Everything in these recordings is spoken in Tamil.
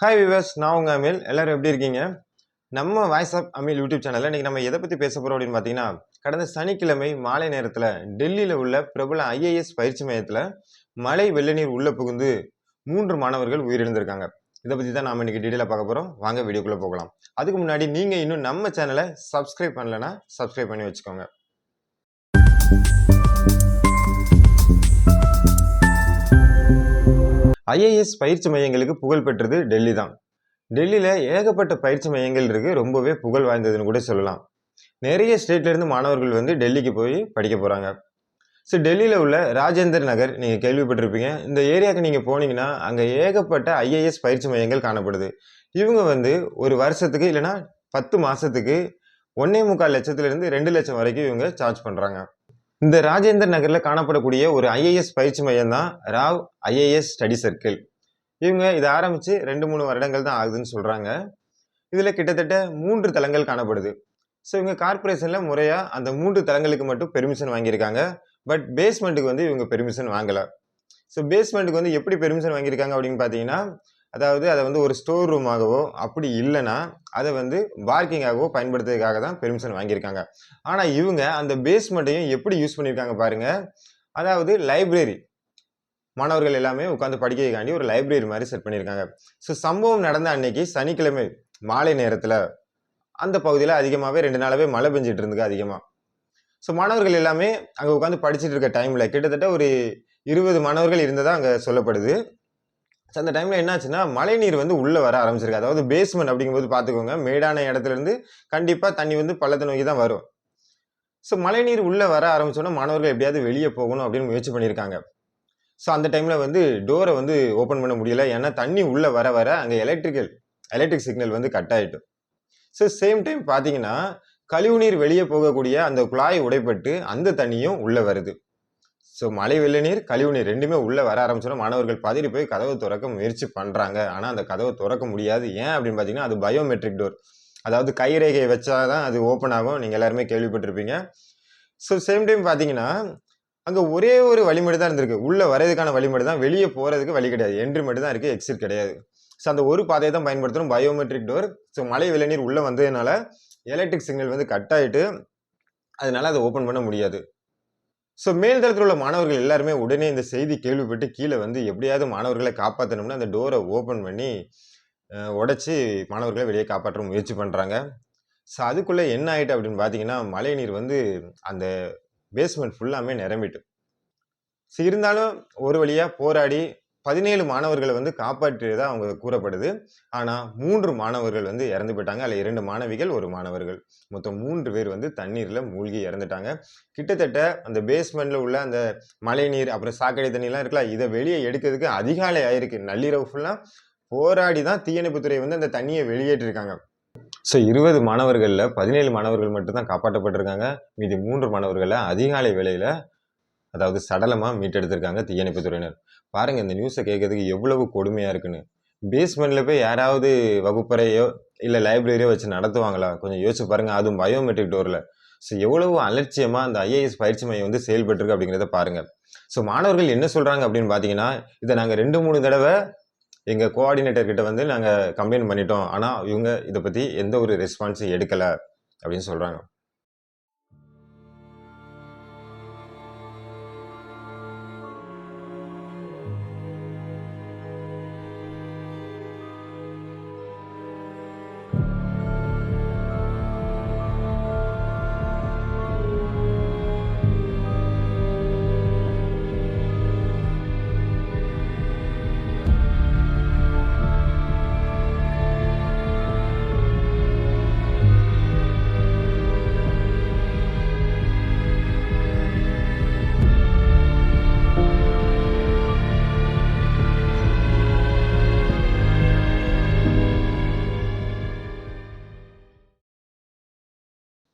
ஹாய் விவர்ஸ் நான் உங்கள் அமில். எல்லோரும் எப்படி இருக்கீங்க? நம்ம வாய்ஸ் ஆஃப் அமில் யூடியூப் சேனலில் இன்றைக்கி நம்ம எதை பற்றி பேச போகிறோம் அப்படின்னு பார்த்தீங்கன்னா கடந்த சனிக்கிழமை மாலை நேரத்தில் டெல்லியில் உள்ள பிரபல ஐஏஎஸ் பயிற்சி மையத்தில் மழை வெள்ளநீர் உள்ளே புகுந்து மூன்று மாணவர்கள் உயிரிழந்திருக்காங்க. இதை பற்றி தான் நாம் இன்றைக்கி டீட்டெயிலாக பார்க்க போகிறோம் வாங்க வீடியோக்குள்ளே போகலாம். அதுக்கு முன்னாடி நீங்கள் இன்னும் நம்ம சேனலை சப்ஸ்கிரைப் பண்ணலைன்னா சப்ஸ்கிரைப் பண்ணி வச்சுக்கோங்க. ஐஏஎஸ் பயிற்சி மையங்களுக்கு புகழ் பெற்றது டெல்லி தான். டெல்லியில் ஏகப்பட்ட பயிற்சி மையங்கள் இருக்குது ரொம்பவே புகழ் வாய்ந்ததுன்னு கூட சொல்லலாம். நிறைய ஸ்டேட்லேருந்து மாணவர்கள் வந்து டெல்லிக்கு போய் படிக்க போகிறாங்க ஸோ டெல்லியில் உள்ள ராஜேந்தர் நகர் நீங்கள் கேள்விப்பட்டிருப்பீங்க. இந்த ஏரியாவுக்கு நீங்கள் போனீங்கன்னா அங்கே ஏகப்பட்ட ஐஏஎஸ் பயிற்சி மையங்கள் காணப்படுது. இவங்க வந்து ஒரு வருஷத்துக்கு இல்லைன்னா பத்து மாதத்துக்கு ஒன்னே முக்கால் லட்சத்துலேருந்து ரெண்டு லட்சம் வரைக்கும் இவங்க சார்ஜ் பண்ணுறாங்க இந்த ராஜேந்திர நகரில் காணப்படக்கூடிய ஒரு ஐஏஎஸ் பயிற்சி மையம் தான் ராவ் ஐஏஎஸ் ஸ்டடி சர்க்கிள் இவங்க இதை ஆரம்பித்து ரெண்டு மூணு வருடங்கள் தான் ஆகுதுன்னு சொல்கிறாங்க இதில் கிட்டத்தட்ட மூன்று தளங்கள் காணப்படுது. ஸோ இவங்க கார்ப்பரேஷனில் முறையாக அந்த மூன்று தளங்களுக்கு மட்டும் பெர்மிஷன் வாங்கியிருக்காங்க. பட் பேஸ்மெண்ட்டுக்கு வந்து இவங்க பெர்மிஷன் வாங்கலை. ஸோ பேஸ்மெண்ட்டுக்கு வந்து எப்படி பெர்மிஷன் வாங்கியிருக்காங்க அப்படின்னு பார்த்தீங்கன்னா அதாவது அதை வந்து ஒரு ஸ்டோர் ரூமாகவோ அப்படி இல்லைன்னா அதை வந்து பார்க்கிங்காகவோ பயன்படுத்துறதுக்காக தான் பெர்மிஷன் வாங்கியிருக்காங்க. ஆனால் இவங்க அந்த பேஸ்மெண்ட்டையும் எப்படி யூஸ் பண்ணியிருக்காங்க பாருங்க. அதாவது லைப்ரரி மாணவர்கள் எல்லாமே உட்காந்து படிக்கிறதுக்காண்டி ஒரு லைப்ரரி மாதிரி செட் பண்ணியிருக்காங்க. ஸோ சம்பவம் நடந்த அன்னைக்கு சனிக்கிழமை மாலை நேரத்தில் அந்த பகுதியில் அதிகமாகவே ரெண்டு நாளாகவே மழை பெஞ்சிட்டு இருந்துக்கு அதிகமாக ஸோ மாணவர்கள் எல்லாமே அங்கே உட்காந்து படிச்சுட்டு இருக்க டைமில் கிட்டத்தட்ட ஒரு இருபது மாணவர்கள் இருந்ததாக அங்கே சொல்லப்படுது. ஸோ அந்த டைமில் என்னாச்சுன்னா மழைநீர் வந்து உள்ளே வர ஆரம்பிச்சிருக்கு. அதாவது பேஸ்மெண்ட் அப்படிங்கும்போது பார்த்துக்கோங்க மேடான இடத்துல இருந்து கண்டிப்பாக தண்ணி வந்து பள்ளத்தை நோக்கி தான் வரும். ஸோ மழைநீர் உள்ளே வர ஆரம்பித்தோன்னா மாணவர்கள் எப்படியாவது வெளியே போகணும் அப்படின்னு முயற்சி பண்ணியிருக்காங்க. ஸோ அந்த டைமில் வந்து டோரை வந்து ஓப்பன் பண்ண முடியல. ஏன்னா தண்ணி உள்ளே வர வர அங்கே எலக்ட்ரிக்கல் எலக்ட்ரிக் சிக்னல் வந்து கட் ஆகிட்டும் ஸோ சேம் டைம் பார்த்தீங்கன்னா கழிவுநீர் வெளியே போகக்கூடிய அந்த குழாய் உடைப்பட்டு அந்த தண்ணியும் உள்ளே வருது. ஸோ மழை வெள்ள நீர் கழிவுநீர் ரெண்டுமே உள்ளே வர ஆரம்பிச்சிடும் மாணவர்கள் பதறி போய் கதவை திறக்க முயற்சி பண்ணுறாங்க ஆனால் அந்த கதவை திறக்க முடியாது. ஏன் அப்படின்னு பார்த்தீங்கன்னா அது பயோமெட்ரிக் டோர் அதாவது கைரேகையை வச்சா தான் அது ஓப்பன் ஆகும். நீங்கள் எல்லாருமே கேள்விப்பட்டிருப்பீங்க. ஸோ சேம் டைம் பார்த்தீங்கன்னா அங்கே ஒரே ஒரு வழிமுறை தான் இருந்திருக்கு. உள்ளே வரதுக்கான வழிமுறை தான். வெளியே போகிறதுக்கு வழி கிடையாது. என்ட்ரி மட்டும் தான் இருக்குது எக்ஸிட் கிடையாது. ஸோ அந்த ஒரு பாதையை தான் பயன்படுத்தணும். பயோமெட்ரிக் டோர் ஸோ மழை வெள்ளநீர் உள்ளே வந்ததுனால எலக்ட்ரிக் சிக்னல் வந்து கட் ஆகிட்டு அதனால அதை ஓப்பன் பண்ண முடியாது. ஸோ மேல்தளத்தில் உள்ள மாணவர்கள் எல்லாருமே உடனே இந்த செய்தி கேள்விப்பட்டு கீழே வந்து எப்படியாவது மாணவர்களை காப்பாற்றணும்னு அந்த டோரை ஓப்பன் பண்ணி உடச்சி மாணவர்களை வெளியே காப்பாற்ற முயற்சி பண்ணுறாங்க ஸோ அதுக்குள்ளே என்ன ஆயிட்டு அப்படின்னு பார்த்தீங்கன்னா மழை நீர் வந்து அந்த பேஸ்மெண்ட் ஃபுல்லாமே நிரம்பிட்டு. ஸோ இருந்தாலும் ஒரு வழியாக போராடி பதினேழு மாணவர்களை வந்து காப்பாற்றியதாக அவங்க கூறப்படுது. ஆனால் மூன்று மாணவர்கள் வந்து இறந்து போயிட்டாங்க. அதில் இரண்டு மாணவிகள் ஒரு மாணவர்கள். மொத்தம் மூன்று பேர் வந்து தண்ணீரில் மூழ்கி இறந்துட்டாங்க. கிட்டத்தட்ட அந்த பேஸ்மெண்ட்டில் உள்ள அந்த மழை நீர் அப்புறம் சாக்கடை தண்ணிலாம் இருக்கலாம் இதை வெளியே எடுக்கிறதுக்கு அதிகாலை ஆயிருக்கு. நள்ளிரவு ஃபுல்லாக போராடி தான் தீயணைப்புத்துறை வந்து அந்த தண்ணியை வெளியேற்றிருக்காங்க. ஸோ இருபது மாணவர்களில் பதினேழு மாணவர்கள் மட்டும்தான் காப்பாற்றப்பட்டிருக்காங்க. மீதி மூன்று மாணவர்களை அதிகாலை வேளையில் அதாவது சடலமாக மீட்டெடுத்திருக்காங்க தீயணைப்புத்துறையினர் பாருங்கள் இந்த நியூஸை கேட்கறதுக்கு எவ்வளவு கொடுமையாக இருக்குன்னு. பேஸ்மெண்ட்டில் போய் யாராவது வகுப்பறையோ இல்லை லைப்ரரியோ வச்சு நடத்துவாங்களா? கொஞ்சம் யோசிச்சு பாருங்கள் அதுவும் பயோமெட்ரிக் டோரில் ஸோ எவ்வளவு அலட்சியமாக அந்த ஐஏஎஸ் பயிற்சி மையம் வந்து செயல்பட்டுருக்கு அப்படிங்கிறத பாருங்கள் ஸோ மாணவர்கள் என்ன சொல்கிறாங்க அப்படின்னு பார்த்தீங்கன்னா இதை நாங்கள் ரெண்டு மூணு தடவை எங்கள் கோஆர்டினேட்டர்கிட்ட வந்து நாங்கள் கம்ப்ளைண்ட் பண்ணிட்டோம். ஆனால் இவங்க இதை பற்றி எந்த ஒரு ரெஸ்பான்ஸும் எடுக்கலை அப்படின்னு சொல்கிறாங்க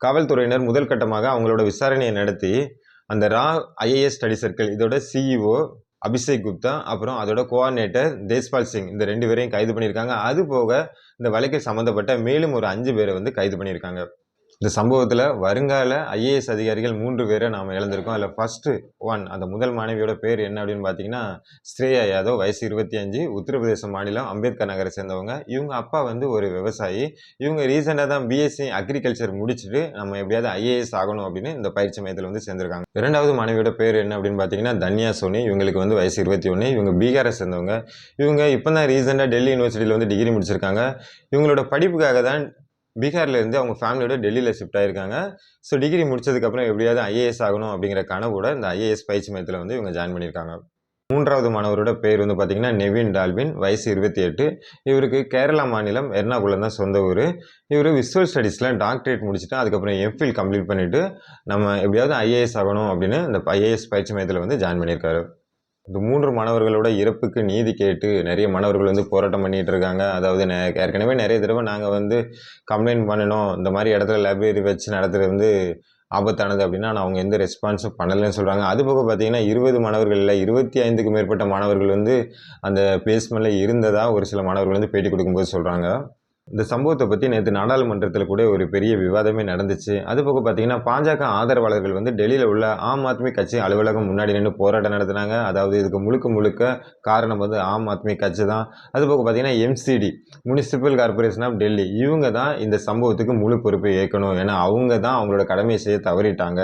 காவல்துறையினர் முதல் கட்டமாக அவங்களோட விசாரணையை நடத்தி அந்த ரா ஐஏஎஸ் ஸ்டடி சர்க்கிள் இதோட சிஇஓ அபிஷேக் குப்தா அப்புறம் அதோட கோஆர்டினேட்டர் தேஷ்பால் சிங் இந்த ரெண்டு பேரையும் கைது பண்ணியிருக்காங்க. அது போக இந்த வழக்கில் சம்மந்தப்பட்ட மேலும் ஒரு அஞ்சு பேரை வந்து கைது பண்ணியிருக்காங்க. இந்த சம்பவத்தில் வருங்கால ஐஏஎஸ் அதிகாரிகள் மூன்று பேரை நாம் இழந்திருக்கோம். அதில் ஃபஸ்ட்டு ஒன் அந்த முதல் மாணவியோட பேர் என்ன அப்படின்னு பார்த்தீங்கன்னா ஸ்ரேயா யாதவ். வயசு இருபத்தி அஞ்சு உத்தரப்பிரதேச மாநிலம் அம்பேத்கர் நகரை சேர்ந்தவங்க. இவங்க அப்பா வந்து ஒரு விவசாயி. இவங்க ரீசெண்டாக தான் பிஎஸ்சி அக்ரிகல்ச்சர் முடிச்சுட்டு நம்ம எப்படியாவது ஐஏஎஸ் ஆகணும் அப்படின்னு இந்த பயிற்சி மையத்தில் வந்து சேர்ந்திருக்காங்க. இரண்டாவது மாணவியோட பேர் என்ன அப்படின்னு பார்த்தீங்கன்னா தன்யா சோனி. இவங்களுக்கு வந்து வயசு இருபத்தி ஒன்று இவங்க பீகாரை சேர்ந்தவங்க. இவங்க இப்போ தான் ரீசெண்டாக டெல்லி யூனிவர்சிட்டியில் வந்து டிகிரி முடிச்சிருக்காங்க. இவங்களோட படிப்புக்காக தான் பீகார்லேருந்து அவங்க ஃபேமிலியோட டெல்லியில் ஷிஃப்ட் ஆகிருக்காங்க ஸோ டிகிரி முடிச்சதுக்கப்புறம் எப்படியாவது ஐஏஎஸ் ஆகணும் அப்படிங்கிற கனவோட இந்த ஐஏஎஸ் பயிற்சி மையத்தில் வந்து இவங்க ஜாயின் பண்ணியிருக்காங்க. மூன்றாவது மாணவரோட பேர் வந்து பார்த்தீங்கன்னா நெவின் டால்வின் வயசு இருபத்தி எட்டு. இவருக்கு கேரளா மாநிலம் எர்ணாகுளம் தான் சொந்த ஊர். இவர் விஸ்வல் ஸ்டடீஸில் டாக்டரேட் முடிச்சுட்டு அதுக்கப்புறம் எம்ஃபில் கம்ப்ளீட் பண்ணிவிட்டு நம்ம எப்படியாவது ஐஏஎஸ் ஆகணும் அப்படின்னு இந்த ஐஏஎஸ் பயிற்சி மையத்தில் வந்து ஜாயின் பண்ணியிருக்காரு. இந்த மூன்று மாணவர்களோட இறப்புக்கு நீதி கேட்டு நிறைய மாணவர்கள் வந்து போராட்டம் பண்ணிட்டு இருக்காங்க. அதாவது நெ- ஏற்கனவே நிறைய தடவை நாங்கள் வந்து கம்ப்ளைண்ட் பண்ணணும் இந்த மாதிரி இடத்துல லைப்ரரி வச்சு நடத்துகிறது வந்து ஆபத்தானது அப்படின்னா நான் அவங்க எந்த ரெஸ்பான்ஸும் பண்ணலைன்னு சொல்கிறாங்க அது போக பார்த்தீங்கன்னா இருபது மாணவர்கள் இல்லை இருபத்தி ஐந்துக்கு மேற்பட்ட மாணவர்கள் வந்து அந்த பிளேஸ்மெண்ட்டில் இருந்ததாக ஒரு சில மாணவர்கள் வந்து பேட்டி கொடுக்கும்போது சொல்கிறாங்க இந்த சம்பவத்தை பற்றி நேற்று நாடாளுமன்றத்தில் கூட ஒரு பெரிய விவாதமே நடந்துச்சு. அது போக பார்த்தீங்கன்னா பாஜக ஆதரவாளர்கள் வந்து டெல்லியில் உள்ள ஆம் ஆத்மி கட்சி அலுவலகம் முன்னாடி நின்று போராட்டம் நடத்தினாங்க. அதாவது இதுக்கு முழுக்க முழுக்க காரணம் வந்து ஆம் ஆத்மி கட்சி தான். அது போக பார்த்தீங்கன்னா MCD municipal corporation of Delhi இவங்க தான் இந்த சம்பவத்துக்கு முழு பொறுப்பை ஏற்கணும். ஏன்னா அவங்க தான் அவங்களோட கடமையை செய்ய தவறிட்டாங்க.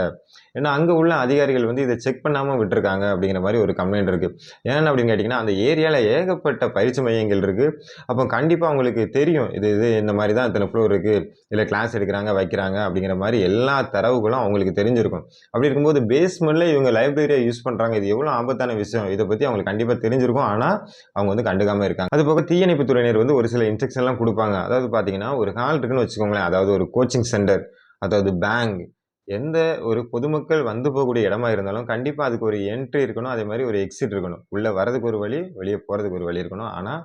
ஏன்னா அங்கே உள்ள அதிகாரிகள் வந்து இதை செக் பண்ணாமல் விட்டுருக்காங்க அப்படிங்கிற மாதிரி ஒரு கம்ப்ளைண்ட் இருக்குது ஏன்னு அப்படின்னு கேட்டிங்கன்னா அந்த ஏரியாவில் ஏகப்பட்ட பயிற்சி மையங்கள் இருக்குது அப்போ கண்டிப்பாக அவங்களுக்கு தெரியும். இது இது இந்த மாதிரி தான் இத்தனை ஃப்ளோர் இருக்குது இல்லை கிளாஸ் எடுக்கிறாங்க வைக்கிறாங்க அப்படிங்கிற மாதிரி எல்லா தரவுகளும் அவங்களுக்கு தெரிஞ்சிருக்கும். அப்படி இருக்கும்போது பேஸ்மெண்ட்டில் இவங்க லைப்ரரியை யூஸ் பண்ணுறாங்க இது எவ்வளோ ஆபத்தான விஷயம். இதை பற்றி அவங்களுக்கு கண்டிப்பாக தெரிஞ்சிருக்கும். ஆனால் அவங்க வந்து கண்டுக்காமல் இருக்காங்க. அது போக தீயணைப்பு துறையினர் வந்து ஒரு சில இன்ஸ்ட்ரக்ஷன்லாம் கொடுப்பாங்க. அதாவது பார்த்தீங்கன்னா ஒரு ஹால் இருக்குன்னு வச்சுக்கோங்களேன். அதாவது ஒரு கோச்சிங் சென்டர் அதாவது பேங்க் எந்த ஒரு பொதுமக்கள் வந்து போகக்கூடிய இடமா இருந்தாலும் கண்டிப்பாக அதுக்கு ஒரு என்ட்ரி இருக்கணும். அதே மாதிரி ஒரு எக்ஸிட் இருக்கணும். உள்ளே வரதுக்கு ஒரு வழி வெளியே போகிறதுக்கு ஒரு வழி இருக்கணும். ஆனால்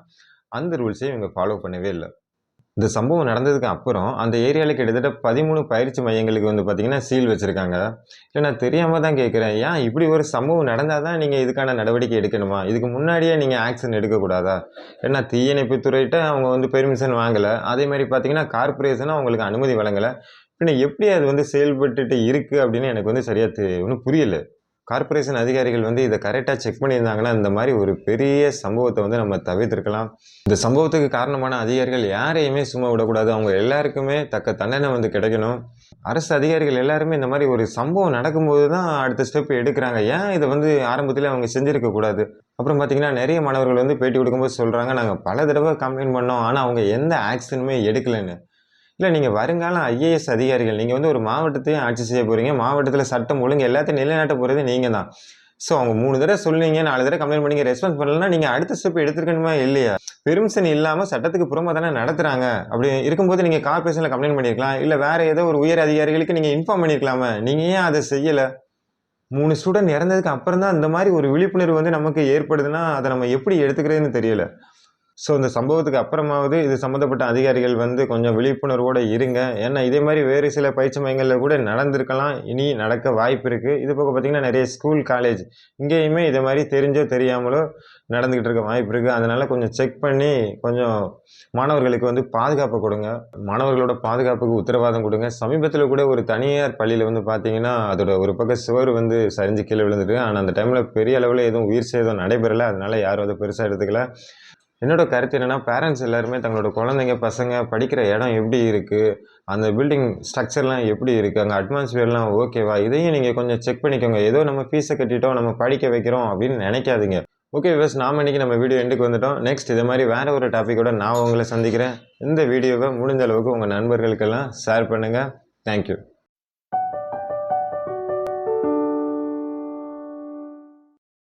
அந்த ரூல்ஸையும் இவங்க ஃபாலோ பண்ணவே இல்லை. இந்த சம்பவம் நடந்ததுக்கு அப்புறம் அந்த ஏரியாவில் கிட்டத்தட்ட பதிமூணு பயிற்சி மையங்களுக்கு வந்து பார்த்தீங்கன்னா சீல் வச்சுருக்காங்க. இல்லை நான் தெரியாமல் தான் கேட்குறேன் ஏன் இப்படி ஒரு சம்பவம் நடந்தால் தான் நீங்கள் இதுக்கான நடவடிக்கை எடுக்கணுமா? இதுக்கு முன்னாடியே நீங்கள் ஆக்ஷன் எடுக்கக்கூடாதா? ஏன்னா தீயணைப்பு துறையிட்ட அவங்க வந்து பெர்மிஷன் வாங்கலை. அதே மாதிரி பார்த்தீங்கன்னா கார்பரேஷனும் அவங்களுக்கு அனுமதி வழங்கலை. பின்ன எப்படி அது வந்து செயல்பட்டுட்டு இருக்குது அப்படின்னு எனக்கு வந்து சரியாக தெ ஒன்றும் புரியல. கார்ப்பரேஷன் அதிகாரிகள் வந்து இதை கரெக்டாக செக் பண்ணியிருந்தாங்கன்னா இந்த மாதிரி ஒரு பெரிய சம்பவத்தை வந்து நம்ம தவிர்த்திருக்கலாம். இந்த சம்பவத்துக்கு காரணமான அதிகாரிகள் யாரையுமே சும்மா விடக்கூடாது. அவங்க எல்லாருக்குமே தக்க தண்டனை வந்து கிடைக்கணும். அரசு அதிகாரிகள் எல்லாருமே இந்த மாதிரி ஒரு சம்பவம் நடக்கும்போது தான் அடுத்த ஸ்டெப் எடுக்கிறாங்க. ஏன் இதை வந்து ஆரம்பத்தில் அவங்க செஞ்சுருக்கக்கூடாது அப்புறம் பார்த்தீங்கன்னா நிறைய மாணவர்கள் வந்து பேட்டி கொடுக்கும்போது சொல்கிறாங்க நாங்கள் பல தடவை கம்ப்ளைண்ட் பண்ணோம். ஆனால் அவங்க எந்த ஆக்ஷனுமே எடுக்கலைன்னு. இல்லை நீங்கள் வருங்காலம் ஐஏஎஸ் அதிகாரிகள் நீங்கள் வந்து ஒரு மாவட்டத்தையும் ஆட்சி செய்ய போகிறீங்க மாவட்டத்தில் சட்டம் ஒழுங்கு எல்லாத்தையும் நிலைநாட்ட போகிறது நீங்கள் தான் ஸோ அவங்க மூணு தடவை சொல்லுவீங்க நாலு தடவை கம்ப்ளைண்ட் பண்ணி ரெஸ்பான்ஸ் பண்ணலன்னா நீங்கள் அடுத்த ஸ்டெப் எடுத்துருக்கணுமா இல்லையா? பெர்மிஷன் இல்லாமல் சட்டத்துக்கு புறமா தானே நடத்துகிறாங்க அப்படி இருக்கும்போது நீங்கள் கார்பரேஷனில் கம்ப்ளைண்ட் பண்ணியிருக்கலாம் இல்லை வேறு ஏதோ ஒரு உயர் அதிகாரிகளுக்கு நீங்கள் இன்ஃபார்ம் பண்ணியிருக்கலாமா நீங்கள் ஏன் அதை செய்யலை? மூணு ஸ்டூடெண்ட் இறந்ததுக்கு அப்புறம் தான் இந்த மாதிரி ஒரு விழிப்புணர்வு வந்து நமக்கு ஏற்படுதுன்னா அதை நம்ம எப்படி எடுத்துக்கிறதுன்னு தெரியல. ஸோ இந்த சம்பவத்துக்கு அப்புறமாவது இது சம்மந்தப்பட்ட அதிகாரிகள் வந்து கொஞ்சம் விழிப்புணர்வோடு இருங்க. ஏன்னா இதே மாதிரி வேறு சில பயிற்சி மையங்களில் கூட நடந்திருக்கலாம். இனி நடக்க வாய்ப்பு இருக்குது இது போக பார்த்திங்கன்னா நிறைய ஸ்கூல் காலேஜ் இங்கேயுமே இதே மாதிரி தெரிஞ்சோ தெரியாமலோ நடந்துக்கிட்டு இருக்க வாய்ப்பு இருக்குது அதனால் கொஞ்சம் செக் பண்ணி கொஞ்சம் மாணவர்களுக்கு வந்து பாதுகாப்பு கொடுங்க. மாணவர்களோட பாதுகாப்புக்கு உத்தரவாதம் கொடுங்க. சமீபத்தில் கூட ஒரு தனியார் பள்ளியில் வந்து பார்த்தீங்கன்னா அதோட ஒரு பக்கம் சுவர் வந்து சரிஞ்சு கீழே விழுந்துட்டு ஆனால் அந்த டைமில் பெரிய அளவில் எதுவும் உயிர் சேதம் நடைபெறலை. அதனால் யாரும் அதை பெருசாக எடுத்துக்கல. என்னோட கருத்து என்னென்னா பேரண்ட்ஸ் எல்லாருமே தங்களோட குழந்தைங்க பசங்க படிக்கிற இடம் எப்படி இருக்குது அந்த பில்டிங் ஸ்ட்ரக்சர்லாம் எப்படி இருக்குது அங்கே அட்மாஸ்பியர்லாம் ஓகேவா இதையும் நீங்கள் கொஞ்சம் செக் பண்ணிக்கோங்க. ஏதோ நம்ம ஃபீஸை கட்டிட்டோம் நம்ம படிக்க வைக்கிறோம் அப்படின்னு நினைக்காதீங்க. ஓகே விவஸ் நாம இன்றைக்கி நம்ம வீடியோ எண்டுக்கு வந்துட்டோம். நெக்ஸ்ட் இதே மாதிரி வேறு ஒரு டாப்பிக்கோட நான் உங்களை சந்திக்கிறேன். இந்த வீடியோவை முடிஞ்ச அளவுக்கு உங்கள் நண்பர்களுக்கெல்லாம் ஷேர் பண்ணுங்கள் தேங்க்யூ